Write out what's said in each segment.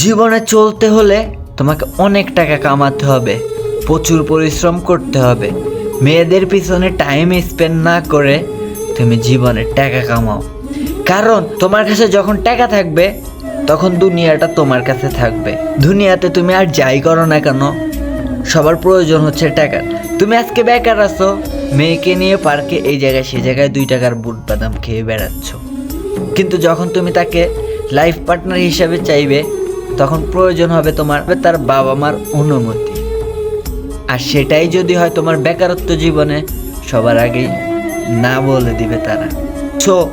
জীবনে চলতে হলে তোমাকে অনেক টাকা কামাতে হবে, প্রচুর পরিশ্রম করতে হবে। মেয়েদের পিছনে টাইম স্পেন্ড না করে তুমি জীবনে টাকা কামাও। কারণ তোমার কাছে যখন টাকা থাকবে, তখন দুনিয়াটা তোমার কাছে থাকবে। দুনিয়াতে তুমি আর যাই করো না কেন, সবার প্রয়োজন হচ্ছে টাকা। তুমি আজকে বেকার আছো, মেয়েকে নিয়ে পার্কে এই জায়গায় সে জায়গায় দুই টাকার বুট বাদাম খেয়ে বেড়াচ্ছ। কিন্তু যখন তুমি তাকে লাইফ পার্টনার হিসাবে চাইবে তখন প্রয়োজন হবে তোমার তার বাবা মার অনুমতি। আর সেটাই যদি হয় তোমার বেকারত্ব জীবনে, সবার আগেই না বলে দিবে তারা। সো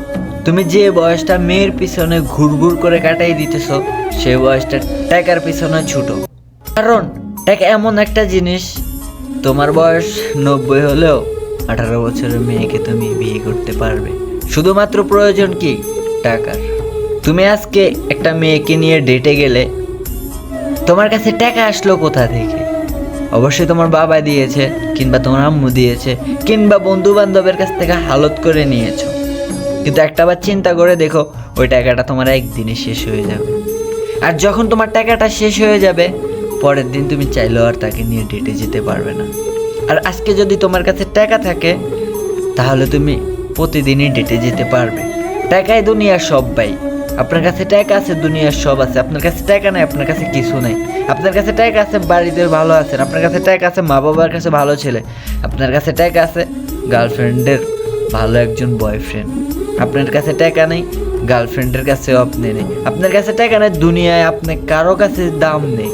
তুমি যে বয়সটা মেয়ের পিছনে ঘুরঘুর করে কাটাই দিতেছ সেই বয়সটা টাকার পিছনে ছুটো। কারণ টাকা এমন একটা জিনিস, তোমার বয়স নব্বই হলেও আঠারো বছরের মেয়েকে তুমি বিয়ে করতে পারবে। শুধুমাত্র প্রয়োজন কি? টাকার। তুমি আজকে একটা মেয়েকে নিয়ে ডেটে গেলে তোমার কাছে টাকা আসলো কোথা থেকে? অবশ্যই তোমার বাবা দিয়েছে, কিংবা তোমার আম্মু দিয়েছে, কিংবা বন্ধু বান্ধবের কাছ থেকে হালত করে নিয়েছো। কিন্তু একটা বার চিন্তা করে দেখো, ওই টাকাটা তোমার একদিনে শেষ হয়ে যাবে। আর যখন তোমার টাকাটা শেষ হয়ে যাবে, পরের দিন তুমি চাইলেও আর তাকে নিয়ে ডেটে যেতে পারবে না। আর আজকে যদি তোমার কাছে টাকা থাকে, তাহলে তুমি প্রতিদিনই ডেটে যেতে পারবে। টাকাই দুনিয়ার সব আপনার কাছে টাকা আছে, দুনিয়ার সব আছে। আপনার কাছে টাকা নাই, আপনার কাছে কিছু নাই। আপনার কাছে টাকা আছে, বাড়িতে ভালো আছেন। আপনার কাছে টাকা আছে মা বাবার কাছে ভালো ছেলে। আপনার কাছে টাকা আছে গার্লফ্রেন্ডের ভালো একজন বয়ফ্রেন্ড আপনার কাছে টাকা নেই গার্লফ্রেন্ডের কাছেও আপনি নেই। আপনার কাছে টাকা নেই, দুনিয়ায় আপনি কারও কাছে দাম নেই।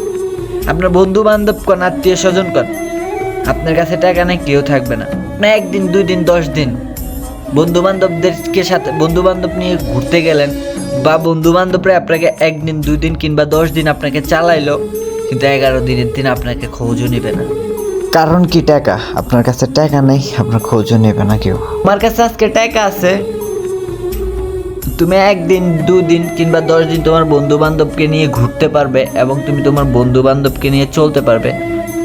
আপনার বন্ধু বান্ধব কোন আত্মীয় স্বজন কোন, আপনার কাছে টাকা নেই, কেউ থাকবে না না। একদিন, দুই দিন, দশ দিন। বন্ধু বান্ধবদেরকে সাথে বন্ধু বান্ধব নিয়ে ঘুরতে গেলেন বা বন্ধু বান্ধবরা আপনাকে একদিন দুই দিন কিংবা দশ দিন আপনাকে চালাইলো কিন্তু এগারো দিনের দিন আপনাকে খোঁজও নেবে না। কারণ কি টাকা? আপনার কাছে টাকা নেই আপনার খোঁজও নেবে না কেউ। আমার কাছে আজকে টাকা আছে। তুমি একদিন দুদিন কিংবা দশ দিন তোমার বন্ধু বান্ধবকে নিয়ে ঘুরতে পারবে এবং তুমি তোমার বন্ধু বান্ধবকে নিয়ে চলতে পারবে।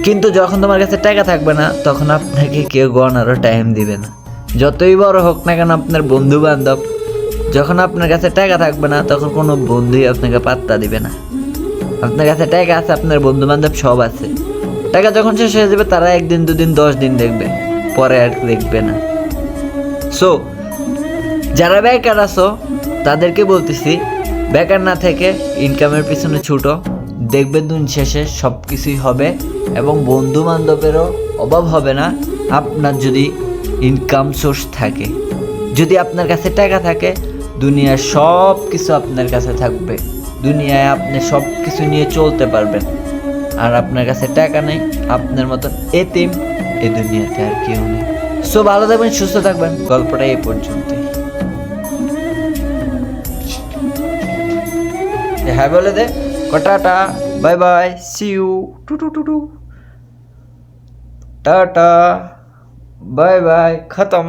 কিন্তু যখন তোমার কাছে টাকা থাকবে না তখন আপনাকে কেউ গণারও টাইম দিবে না। যতই বড় হোক না কেন আপনার বন্ধু বান্ধব যখন আপনার কাছে টাকা থাকবে না, তখন কোনো বন্ধুই আপনাকে পাত্তা দিবে না। আপনার কাছে টাকা আছে, আপনার বন্ধু বান্ধব সব আছে। টাকা যখন শেষ হয়ে যাবে, তারা একদিন, দুদিন, দশ দিন দেখবে। পরে আর দেখবে না। সো যারা বেকার আছো, তাদেরকে বলতেছি, বেকার না থেকে ইনকামের পিছনে ছুটো। দেখবে দিন শেষে সব কিছুই হবে এবং বন্ধু বান্ধবেরও অভাব হবে না। আপনার যদি ইনকাম সোর্স থাকে। যদি আপনার কাছে টাকা থাকে, দুনিয়ার সব কিছু আপনার কাছে থাকবে। দুনিয়ায় আপনি সব কিছু নিয়ে চলতে পারবেন। আর আপনার কাছে টাকা নেই, আপনার মতন এতিম এ দুনিয়াতে আর কেউ নেই। সো ভালো থাকবেন, সুস্থ থাকবেন। গল্পটা এই পর্যন্তই। হ্যাঁ বলে দে। কটাটা বাই বাই সি ইউ টু টু টু টু। টাটা। বাই বাই খতম